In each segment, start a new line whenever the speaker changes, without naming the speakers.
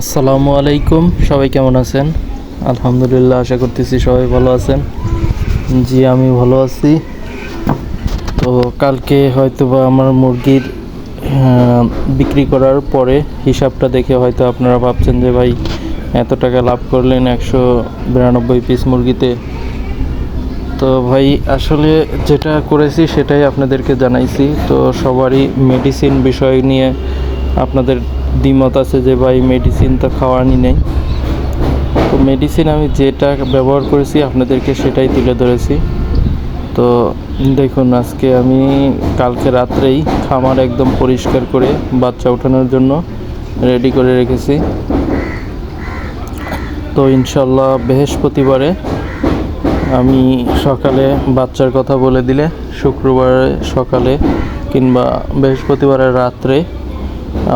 আসসালামু আলাইকুম, সবাই কেমন আছেন? আলহামদুলিল্লাহ, আশা করতেছি সবাই ভালো আছেন। জি, আমি ভালো আছি। তো কালকে হয়তো বা আমার মুরগির বিক্রি করার পরে হিসাবটা দেখে হয়তো আপনারা ভাবছেন যে, ভাই, এত টাকা লাভ করলেন একশো বিরানব্বই পিস মুরগিতে। তো ভাই, আসলে যেটা করেছি সেটাই আপনাদেরকে জানাইছি। তো সবারই মেডিসিন বিষয় নিয়ে আপনাদের দ্বিমত আছে যে ভাই মেডিসিন তো খাওয়ানি নেই। তো মেডিসিন আমি যেটা ব্যবহার করেছি আপনাদেরকে সেটাই তুলে ধরেছি। তো দেখুন, আজকে আমি কালকে রাত্রেই খামার একদম পরিষ্কার করে বাচ্চা ওঠানোর জন্য রেডি করে রেখেছি। তো ইনশাল্লাহ বৃহস্পতিবারে আমি সকালে বাচ্চার কথা বলে দিলে, শুক্রবারে সকালে কিংবা বৃহস্পতিবারের রাত্রে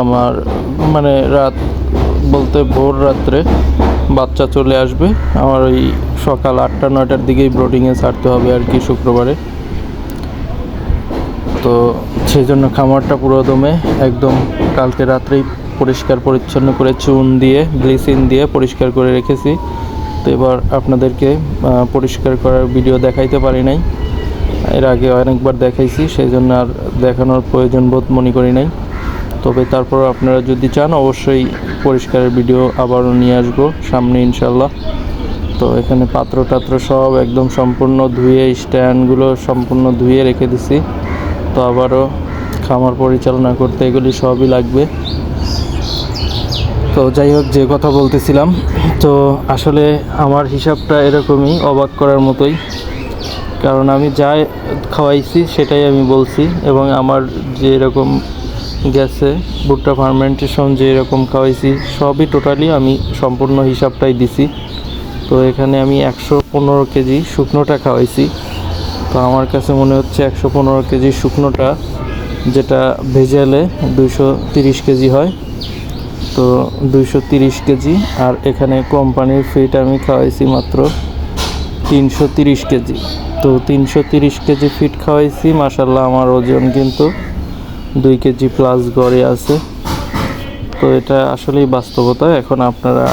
আমার মানে রাত বলতে ভোর রাত্রে বাচ্চা চলে আসবে। আমার ওই সকাল আটটা, নয়টার দিকেই ব্রোডিংয়ে ছাড়তে হবে আর কি শুক্রবারে। তো সেই জন্য খামারটা পুরো দমে একদম কালকে রাত্রেই পরিষ্কার পরিচ্ছন্ন করে চুন দিয়ে ব্লিচিং দিয়ে পরিষ্কার করে রেখেছি। তো এবার আপনাদেরকে পরিষ্কার করার ভিডিও দেখাইতে পারি নাই। এর আগে অনেকবার দেখাইছি, সেই জন্য আর দেখানোর প্রয়োজন বোধ মনে করি নাই। তবে তারপর আপনারা যদি চান, অবশ্যই পরিষ্কারের ভিডিও আবারও নিয়ে আসব সামনে ইনশাল্লাহ। তো এখানে পাত্র টাত্র সব একদম সম্পূর্ণ ধুয়ে, স্ট্যান্ডগুলো সম্পূর্ণ ধুয়ে রেখে দিছি। তো আবারও খামার পরিচালনা করতে এগুলি সবই লাগবে। তো যাই হোক, যে কথা বলতেছিলাম, তো আসলে আমার হিসাবটা এরকমই, অবাক করার মতোই। কারণ আমি যা খাওয়াইছি সেটাই আমি বলছি, এবং আমার যে এরকম গেছে, ভুট্টা ফার্মেন্টেশন যে এরকম খাওয়াইছি, সবই টোটালি আমি সম্পূর্ণ হিসাবটাই দিছি। তো এখানে আমি একশো পনেরো কেজি শুকনোটা খাওয়াইছি। তো আমার কাছে মনে হচ্ছে একশো পনেরো কেজি শুকনোটা, যেটা ভেজালে দুইশো তিরিশ কেজি হয়। তো দুইশো তিরিশ কেজি, আর এখানে কোম্পানির ফিট আমি খাওয়াইছি মাত্র তিনশো তিরিশ কেজি। তো তিনশো তিরিশ কেজি ফিট খাওয়াইছি মাসাল্লাহ আমার ওজন কিন্তু দুই কেজি প্লাস গড়ে আছে। তো এটা আসলেই বাস্তবতা। এখন আপনারা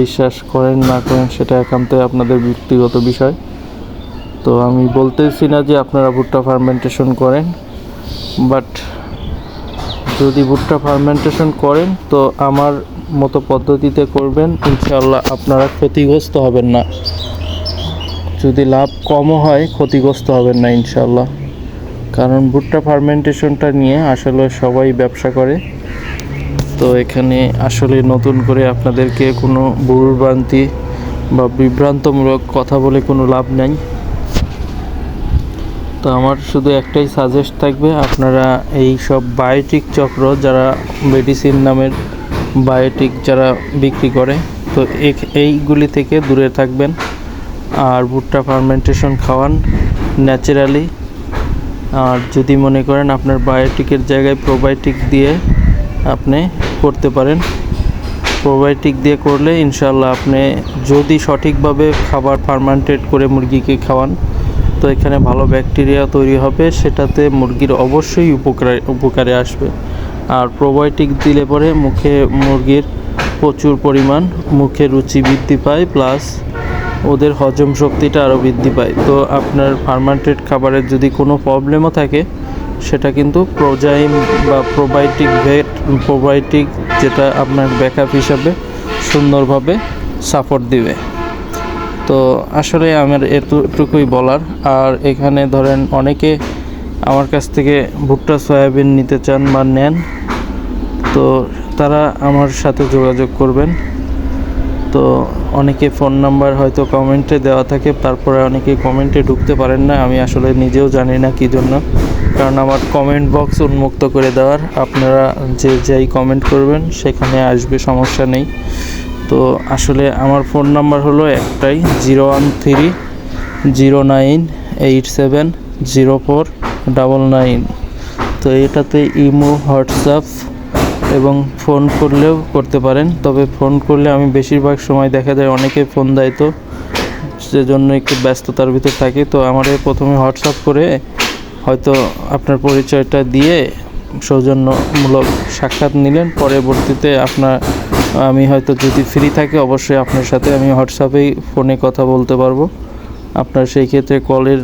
বিশ্বাস করেন না করেন, সেটা একান্তই আপনাদের ব্যক্তিগত বিষয়। তো আমি বলতেছি না যে আপনারা ভুট্টা ফার্মেন্টেশন করেন বাট যদি ভুট্টা ফার্মেন্টেশন করেন, তো আমার মতো পদ্ধতিতে করবেন ইনশাল্লাহ আপনারা ক্ষতিগ্রস্ত হবেন না। যদি লাভ কমও হয়, ক্ষতিগ্রস্ত হবেন না ইনশাল্লাহ কারণ ভুট্টা ফার্মেন্টেশনটা নিয়ে আসলে সবাই ব্যবসা করে। তো এখানে আসলে নতুন করে আপনাদেরকে কোনো ভুলভ্রান্তি বা বিভ্রান্তমূলক কথা বলে কোনো লাভ নাই। তো আমার শুধু একটাই সাজেস্ট থাকবে, আপনারা এই সব বায়োটিক চক্র যারা মেডিসিন নামের বায়োটিক যারা বিক্রি করে, তো এইগুলি থেকে দূরে থাকবেন। আর ভুট্টা ফার্মেন্টেশন খাওয়ান ন্যাচারালি আর যদি মনে করেন আপনার বায়োটিকের জায়গায় প্রোবায়োটিক দিয়ে আপনি করতে পারেন। প্রোবায়োটিক দিয়ে করলে ইনশাল্লাহ আপনি যদি সঠিকভাবে খাবার ফার্মান্টেড করে মুরগিকে খাওয়ান, তো এখানে ভালো ব্যাকটেরিয়া তৈরি হবে, সেটাতে মুরগির অবশ্যই উপকারে উপকারে আসবে। আর প্রোবায়োটিক দিলে পরে মুখে মুরগির প্রচুর পরিমাণ মুখে রুচি বৃদ্ধি পায় প্লাস ওদের হজম শক্তিটা আরও বৃদ্ধি পায়। তো আপনার ফার্মান্টেড খাবারের যদি কোনো প্রবলেমও থাকে, সেটা কিন্তু প্রোজাইম বা প্রোবায়োটিক ভেট প্রোবায়োটিক যেটা আপনার ব্যাকআপ হিসাবে সুন্দরভাবে সাপোর্ট দিবে। তো আসলে আমার এতটুকুই বলার। আর এখানে ধরেন অনেকে আমার কাছ থেকে ভুট্টা, সয়াবিন নিতে চান বা নেন, তো তারা আমার সাথে যোগাযোগ করবেন। তো অনেকে ফোন নাম্বার হয়তো কমেন্টে দেওয়া থাকে, তারপরে অনেকে কমেন্টে ঢুকতে পারেন না, আমি আসলে নিজেও জানি না কী জন্য। কারণ আমার কমেন্ট বক্স উন্মুক্ত করে দেওয়ার, আপনারা যে যেই কমেন্ট করবেন সেখানে আসবে, সমস্যা নেই। তো আসলে আমার ফোন নাম্বার হলো একটাই, zero one three, zero nine eight seven, zero four double nine. তো এটাতে ইমো, হোয়াটসঅ্যাপ এবং ফোন করলেও করতে পারেন। তবে ফোন করলে আমি বেশিরভাগ সময় দেখা যায় অনেকে ফোন দেয় তো, সেজন্য একটু ব্যস্ততার ভিতর থাকি। তো আমাদের প্রথমে হোয়াটসঅ্যাপ করে হয়তো আপনার পরিচয়টা দিয়ে সৌজন্যমূলক সাক্ষাৎ নিলেন। পরবর্তীতে আপনার, আমি হয়তো যদি ফ্রি থাকি অবশ্যই আপনার সাথে আমি হোয়াটসঅ্যাপেই ফোনে কথা বলতে পারব। আপনার সেই ক্ষেত্রে কলের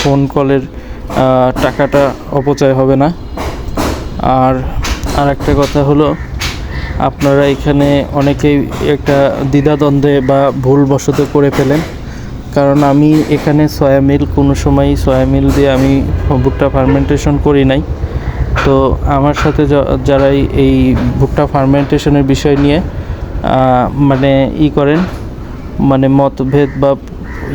ফোন কলের টাকাটা অপচয় হবে না। আর আর একটা কথা হলো, আপনারা এখানে অনেকেই একটা দ্বিধাদ্বন্দ্বে বা ভুলবশত করে ফেলেন। কারণ আমি এখানে সয়া মিল কোনো সময় সয়া মিল দিয়ে আমি ভুট্টা ফার্মেন্টেশন করি নাই। তো আমার সাথে যারাই এই ভুট্টা ফার্মেন্টেশনের বিষয় নিয়ে মানে ই করেন মানে মতভেদ বা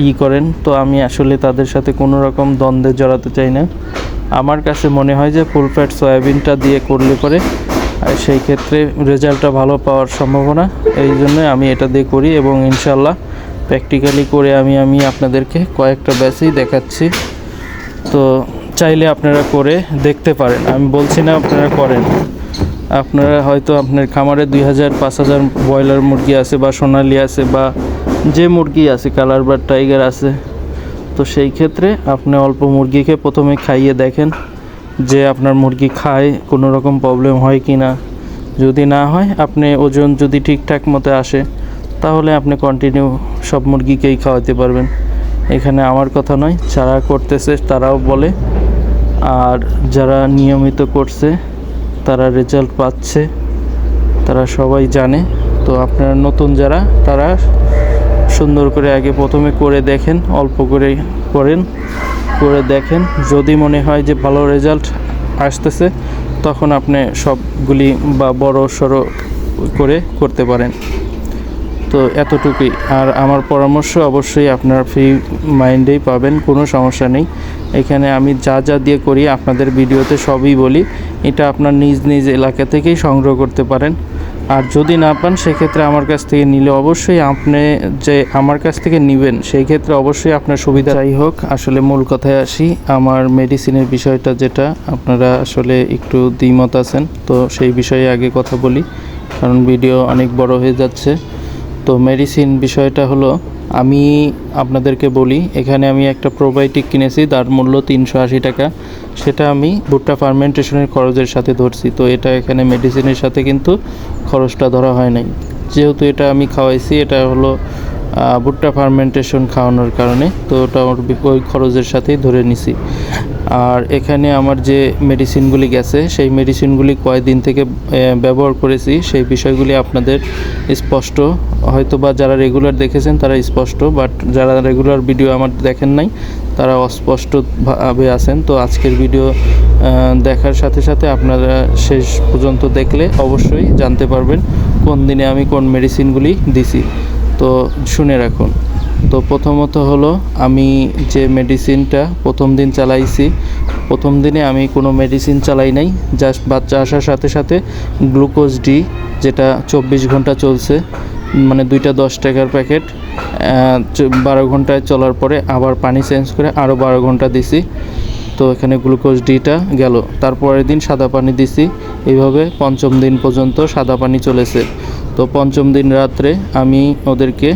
ই করেন, তো আমি আসলে তাদের সাথে কোনো রকম দ্বন্দ্বে জড়াতে চাই না। আমার কাছে মনে হয় যে ফুল ফ্যাট সয়াবিনটা দিয়ে করলে পরে সেই ক্ষেত্রে রেজাল্টটা ভালো পাওয়ার সম্ভাবনা। এই জন্য আমি এটা দিয়ে করি এবং ইনশাল্লাহ প্র্যাকটিক্যালি করে আমি আমি আপনাদেরকে কয়েকটা ব্যাচই দেখাচ্ছি। তো চাইলে আপনারা করে দেখতে পারেন। আমি বলছি না আপনারা করেন। আপনারা হয়তো আপনার খামারে দুই হাজার, পাঁচ হাজার ব্রয়লার মুরগি আছে বা সোনালি আছে বা যে মুরগি আছে, কালার বা টাইগার আছে তো সেই ক্ষেত্রে আপনি অল্প মুরগিকে প্রথমে খাইয়ে দেখেন যে আপনার মুরগি খায়, কোনো রকম প্রবলেম হয় কি না যদি না হয়, আপনি ওজন যদি ঠিকঠাক মতো আসে, তাহলে আপনি কন্টিনিউ সব মুরগিকেই খাওয়াতে পারবেন। এখানে আমার কথা নয়, যারা করতেছে তারাও বলে। আর যারা নিয়মিত করছে, তারা রেজাল্ট পাচ্ছে। তারা সবাই জানে। তো আপনারা নতুন যারা, তারা সুন্দর করে আগে প্রথমে করে দেখেন, অল্প করে করেন। করে দেখেন, যদি মনে হয় যে ভালো রেজাল্ট আসতেছে, তখন আপনি সবগুলি বা বড় সড়ো করে করতে পারেন। তো এতটুকুই। আর আমার পরামর্শ অবশ্যই আপনার ফ্রি মাইন্ডেই পাবেন, কোনো সমস্যা নেই। এখানে আমি যা যা দিয়ে করি আপনাদের ভিডিওতে সবই বলি। এটা আপনার নিজ নিজ এলাকা থেকেই সংগ্রহ করতে পারেন। আর যদি না পান, সেক্ষেত্রে আমার কাছ থেকে নিলে অবশ্যই আপনি যে আমার কাছ থেকে নেবেন, সেই ক্ষেত্রে অবশ্যই আপনার সুবিধা। যাই হোক, আসলে মূল কথায় আসি, আমার মেডিসিনের বিষয়টা যেটা, আপনারা আসলে একটু দ্বিমত আছেন, তো সেই বিষয়ে আগে কথা বলি। কারণ ভিডিও অনেক বড় হয়ে যাচ্ছে। তো মেডিসিন বিষয়টা হলো আমি আপনাদেরকে বলি, এখানে আমি একটা প্রোবায়োটিক কিনেছি, তার মূল্য তিনশো আশি টাকা। সেটা আমি ভুট্টা ফার্মেন্টেশনের খরচের সাথে ধরছি। তো এটা এখানে মেডিসিনের সাথে কিন্তু খরচটা ধরা হয় নাই। যেহেতু এটা আমি খাওয়াইছি, এটা হলো ভুট্টা ফার্মেন্টেশন খাওয়ানোর কারণে। তো ওটা ওই খরচের সাথেই ধরে নিছি। আর এখানে আমার যে মেডিসিনগুলি গেছে, সেই মেডিসিনগুলি কয়দিন থেকে ব্যবহার করেছি, সেই বিষয়গুলি আপনাদের স্পষ্ট। হয়তো বা যারা রেগুলার দেখেছেন, তারা স্পষ্ট বাট যারা রেগুলার ভিডিও আমার দেখেন নাই, তারা অস্পষ্টভাবে আছেন। তো আজকের ভিডিও দেখার সাথে সাথে আপনারা শেষ পর্যন্ত দেখলে অবশ্যই জানতে পারবেন কোন দিনে আমি কোন মেডিসিনগুলি দিছি। তো শুনে রাখুন। তো প্রথমত হলো, আমি যে মেডিসিনটা প্রথম দিন চালাইছি, প্রথম দিনে আমি কোনো মেডিসিন চালাই নাই জাস্ট বাচ্চা আসার সাথে সাথে গ্লুকোজ ডি যেটা চব্বিশ ঘণ্টা চলছে মানে দুইটা দশ টাকার প্যাকেট বারো ঘন্টায় চলার পরে আবার পানি চেঞ্জ করে আরও বারো ঘণ্টা দিছি। তো এখানে গ্লুকোজ ডিটা গেল। তারপরের দিন সাদা পানি দিছি। এইভাবে পঞ্চম দিন পর্যন্ত সাদা পানি চলেছে। তো পঞ্চম দিন রাত্রে আমি ওদেরকে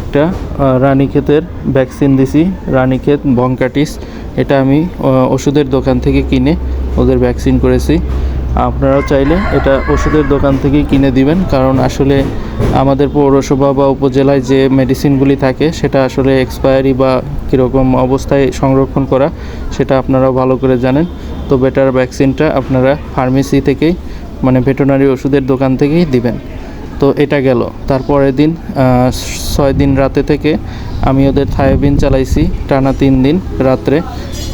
একটা রানীক্ষেতের ভ্যাকসিন দিছি, রানীক্ষেত বঙ্কাটিস এটা আমি ওষুধের দোকান থেকে কিনে ওদের ভ্যাকসিন করেছি। আপনারাও চাইলে এটা ওষুধের দোকান থেকেই কিনে দিবেন, কারণ আসলে আমাদের পৌরসভা বা উপজেলায় যে মেডিসিনগুলি থাকে, সেটা আসলে এক্সপায়ারি বা কীরকম অবস্থায় সংরক্ষণ করা, সেটা আপনারাও ভালো করে জানেন। তো বেটার ভ্যাকসিনটা আপনারা ফার্মেসি থেকেই মানে ভেটেরিনারি ওষুধের দোকান থেকেই দিবেন। তো এটা গেল। তারপরের দিন ছয় দিন রাতে থেকে আমি ওদের থায়োবিন চালাইছি, টানা তিন দিন রাত্রে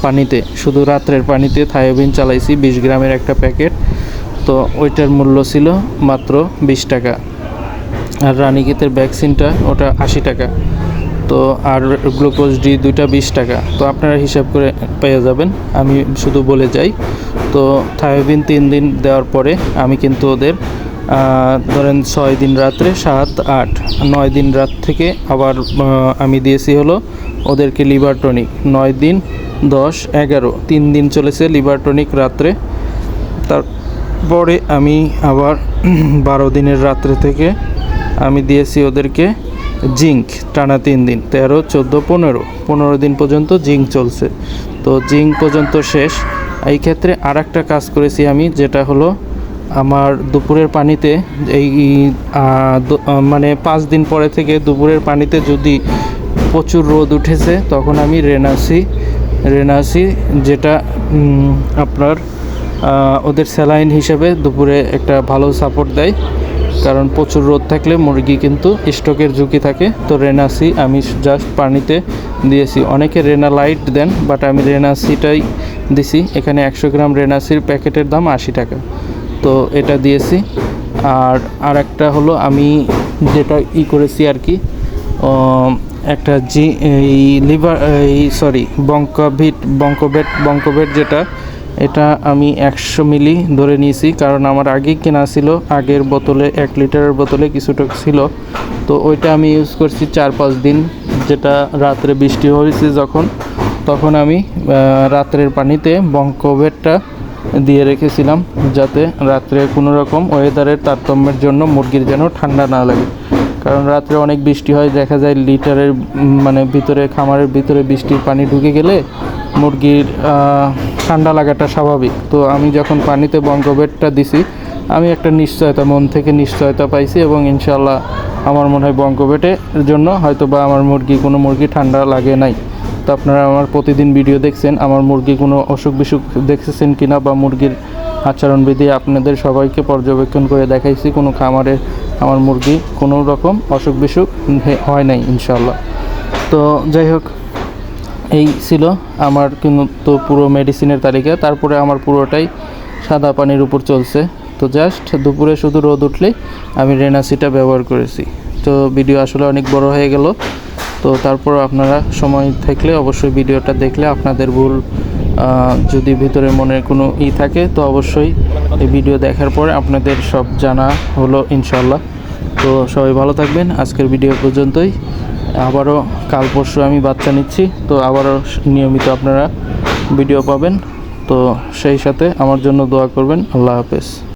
পানিতে। শুধু রাত্রের পানিতে থায়োবিন চালাইছি, বিশ গ্রামের একটা প্যাকেট। তো ওইটার মূল্য ছিল মাত্র বিশ টাকা। আর রানীক্ষেতের ভ্যাকসিনটা ওটা আশি টাকা। তো আর গ্লুকোজ ডি দুইটা বিশ টাকা। তো আপনারা হিসাব করে পেয়ে যাবেন, আমি শুধু বলে যাই। তো থায়োবিন তিন দিন দেওয়ার পরে আমি কিন্তু ওদের ধরেন ছয় দিন রাত্রে সাত, আট, নয় দিন রাত থেকে আবার আমি দিয়েছি হলো ওদেরকে লিভার টনিক। নয় দিন, দশ, এগারো, তিন দিন চলেছে লিভার টনিক রাত্রে। তারপরে আমি আবার বারো দিনের রাত্রে থেকে আমি দিয়েছি ওদেরকে জিঙ্ক, টানা তিন দিন, তেরো, চোদ্দ, পনেরো। পনেরো দিন পর্যন্ত জিঙ্ক চলছে। তো জিঙ্ক পর্যন্ত শেষ। এই ক্ষেত্রে আর একটা কাজ করেছি আমি, যেটা হলো আমার দুপুরের পানিতে এই মানে পাঁচ দিন পরে থেকে দুপুরের পানিতে যদি প্রচুর রোদ উঠেছে, তখন আমি রেনাসি রেনাসি যেটা আপনার ওদের স্যালাইন হিসেবে দুপুরে একটা ভালো সাপোর্ট দেয়। কারণ প্রচুর রোদ থাকলে মুরগি কিন্তু স্টকের ঝুঁকি থাকে। তো রেনাসি আমি জাস্ট পানিতে দিয়েছি। অনেকে রেনা লাইট দেন বাট আমি রেনাসিটাই দিছি। এখানে একশো গ্রাম রেনাসির প্যাকেটের দাম আশি টাকা। তো এটা দিয়েছি। আর আর একটা হলো আমি যেটা ই করেছি আর কি একটা জি, এই লিভার, এই সরি, বঙ্কভিট বঙ্কবেট বঙ্কবেট যেটা, এটা আমি একশো মিলি ধরে নিয়েছি। কারণ আমার আগেই কেনা ছিল, আগের বোতলে, এক লিটারের বোতলে কিছুটা ছিল। তো ওইটা আমি ইউজ করছি চার পাঁচ দিন, যেটা রাত্রে বৃষ্টি হয়েছে যখন, তখন আমি রাত্রের পানিতে বঙ্কবেটটা দিয়ে রেখেছিলাম যাতে রাত্রে কোনো রকম ওয়েদারের তারতম্যের জন্য মুরগির যেন ঠান্ডা না লাগে। কারণ রাত্রে অনেক বৃষ্টি হয়, দেখা যায় লিটারের মানে ভিতরে, খামারের ভিতরে বৃষ্টির পানি ঢুকে গেলে মুরগির ঠান্ডা লাগাটা স্বাভাবিক। তো আমি যখন পানিতে বঙ্গবেটটা দিছি, আমি একটা নিশ্চয়তা, মন থেকে নিশ্চয়তা পাইছি এবং ইনশাল্লাহ আমার মনে হয় বঙ্গবেটের জন্য হয়তো বা আমার মুরগি, কোনো মুরগি ঠান্ডা লাগে নাই। তো আপনারা আমার প্রতিদিন ভিডিও দেখছেন, আমার মুরগি কোনো অসুখ বিসুখ দেখেছেন কিনা বা মুরগির আচরণবিধি আপনাদের সবাইকে পর্যবেক্ষণ করে দেখাইছি, কোনো খামারে আমার মুরগি কোনো রকম অসুখ বিসুখ হয় নাই ইনশাল্লাহ তো যাই হোক, এই ছিল আমার কিন্তু পুরো মেডিসিনের তালিকা, তারপরে আমার পুরোটাই সাদা পানির উপর চলছে। তো জাস্ট দুপুরে শুধু রোদ উঠলেই আমি রেনাসিটা ব্যবহার করেছি। তো ভিডিও আসলে অনেক বড় হয়ে গেল। তো তারপর আপনারা সময় থাকলে অবশ্যই ভিডিওটা দেখলে আপনাদের ভুল যদি ভিতরে মনে কোনো ই থাকে, তো অবশ্যই এই ভিডিও দেখার পরে আপনাদের সব জানা হলো ইনশাল্লাহ তো সবাই ভালো থাকবেন। আজকের ভিডিও পর্যন্তই। আবারও কাল পরশু আমি বাচ্চা নিচ্ছি, তো আবারও নিয়মিত আপনারা ভিডিও পাবেন। তো সেই সাথে আমার জন্য দোয়া করবেন। আল্লাহ হাফেজ।